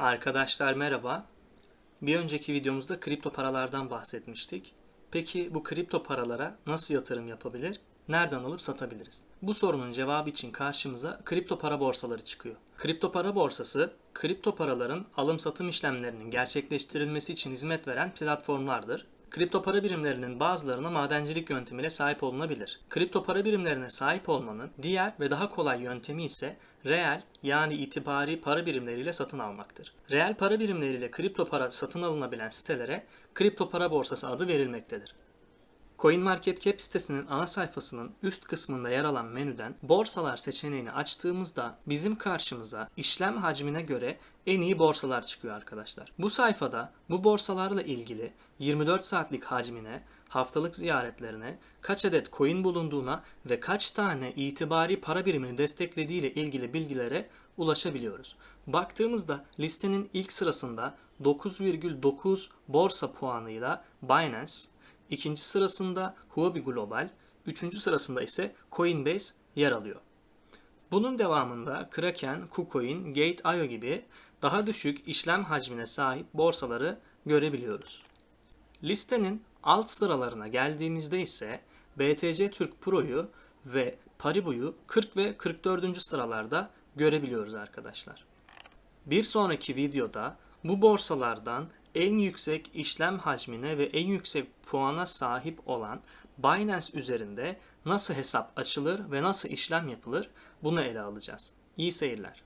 Arkadaşlar merhaba. Bir önceki videomuzda kripto paralardan bahsetmiştik. Peki bu kripto paralara nasıl yatırım yapabilir? Nereden alıp satabiliriz? Bu sorunun cevabı için karşımıza kripto para borsaları çıkıyor. Kripto para borsası, kripto paraların alım satım işlemlerinin gerçekleştirilmesi için hizmet veren platformlardır. Kripto para birimlerinin bazılarına madencilik yöntemiyle sahip olunabilir. Kripto para birimlerine sahip olmanın diğer ve daha kolay yöntemi ise reel yani itibari para birimleriyle satın almaktır. Reel para birimleriyle kripto para satın alınabilen sitelere kripto para borsası adı verilmektedir. CoinMarketCap sitesinin ana sayfasının üst kısmında yer alan menüden borsalar seçeneğini açtığımızda bizim karşımıza işlem hacmine göre en iyi borsalar çıkıyor arkadaşlar. Bu sayfada bu borsalarla ilgili 24 saatlik hacmine, haftalık ziyaretlerine, kaç adet coin bulunduğuna ve kaç tane itibari para birimini desteklediği ile ilgili bilgilere ulaşabiliyoruz. Baktığımızda listenin ilk sırasında 9,9 borsa puanıyla Binance, İkinci sırasında Huobi Global, üçüncü sırasında ise Coinbase yer alıyor. Bunun devamında Kraken, KuCoin, Gate.io gibi daha düşük işlem hacmine sahip borsaları görebiliyoruz. Listenin alt sıralarına geldiğimizde ise BTC Türk Pro'yu ve Paribu'yu 40 ve 44. sıralarda görebiliyoruz arkadaşlar. Bir sonraki videoda bu borsalardan en yüksek işlem hacmine ve en yüksek puana sahip olan Binance üzerinde nasıl hesap açılır ve nasıl işlem yapılır bunu ele alacağız. İyi seyirler.